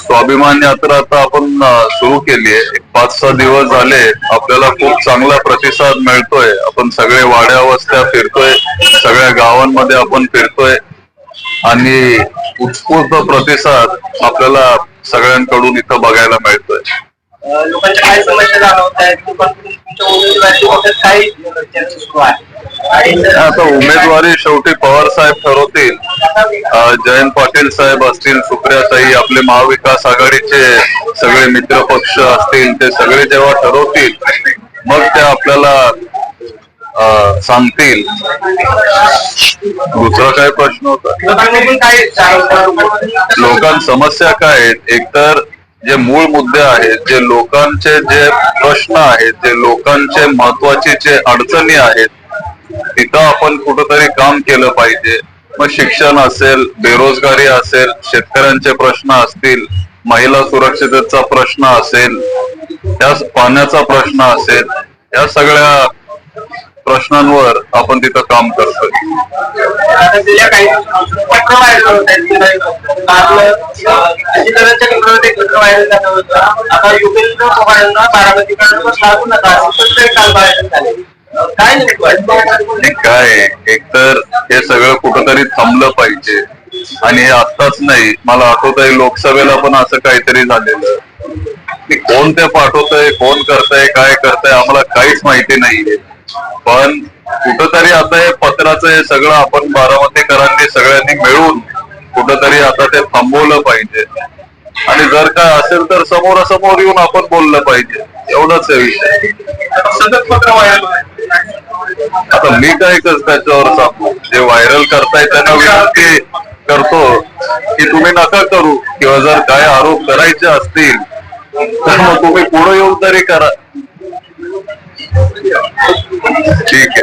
स्वाभिमान यात्रा आता आपण सुरू केली आहे. एक पाच सहा दिवस झाले आपल्याला खूप चांगला प्रतिसाद मिळतोय. आपण सगळे वाड्या वस्त्या फिरतोय सगळ्या गावांमध्ये आपण फिरतोय. आणि उत्स्फूर्त प्रतिसाद आपल्याला सगळ्यांकडून इथं बघायला मिळतोय. लोकांच्या काय समस्या जाणवत आहेत आता उमेदवारी शेवटी पवार साहेब ठरवतील. जयंत पाटील साहेब असतील सुप्रियाताई आपले महाविकास आघाडीचे सगळे मित्र पक्ष असतील ते सगळे जेव्हा ठरवतील मग ते आपल्याला सांगतील. दुसरा काय प्रश्न होता? लोकां समस्या काय आहेत? एकतर जे मूळ मुद्दे आहेत जे लोकांचे जे प्रश्न आहेत जे लोकांचे महत्त्वाचे जे अडचणी आहेत तिथं आपण कुठंतरी काम केलं पाहिजे. मग शिक्षण असेल बेरोजगारी असेल शेतकऱ्यांचे प्रश्न असतील महिला सुरक्षिततेचा प्रश्न असेल त्या पाण्याचा प्रश्न असेल या सगळ्या प्रश्नांवर आपण तिथं काम करतोय. बारामतीकडून काय? हे आहे? एकतर हे सगळं कुठंतरी थांबलं पाहिजे आणि हे आत्ताच नाही मला आठवत आहे लोकसभेला पण असं काहीतरी झालेलं की कोण ते पाठवतंय कोण करतंय काय करतंय आम्हाला काहीच माहिती नाहीये पण कुठंतरी आता हे पत्राचं हे सगळं आपण बारामतीकरांनी सगळ्यांनी मिळून कुठंतरी आता ते थांबवलं पाहिजे आणि जर काय असेल तर समोरासमोर येऊन आपण बोललं पाहिजे एवढंच आहे विषय सतत पत्र. आता मी काय त्याच्यावर सांगू जे व्हायरल करताय त्यांना विनंती करतो की तुम्ही नका करू किंवा जर काय आरोप करायचे असतील तर मग तुम्ही पुढे येऊन तरी करा. ठीक आहे.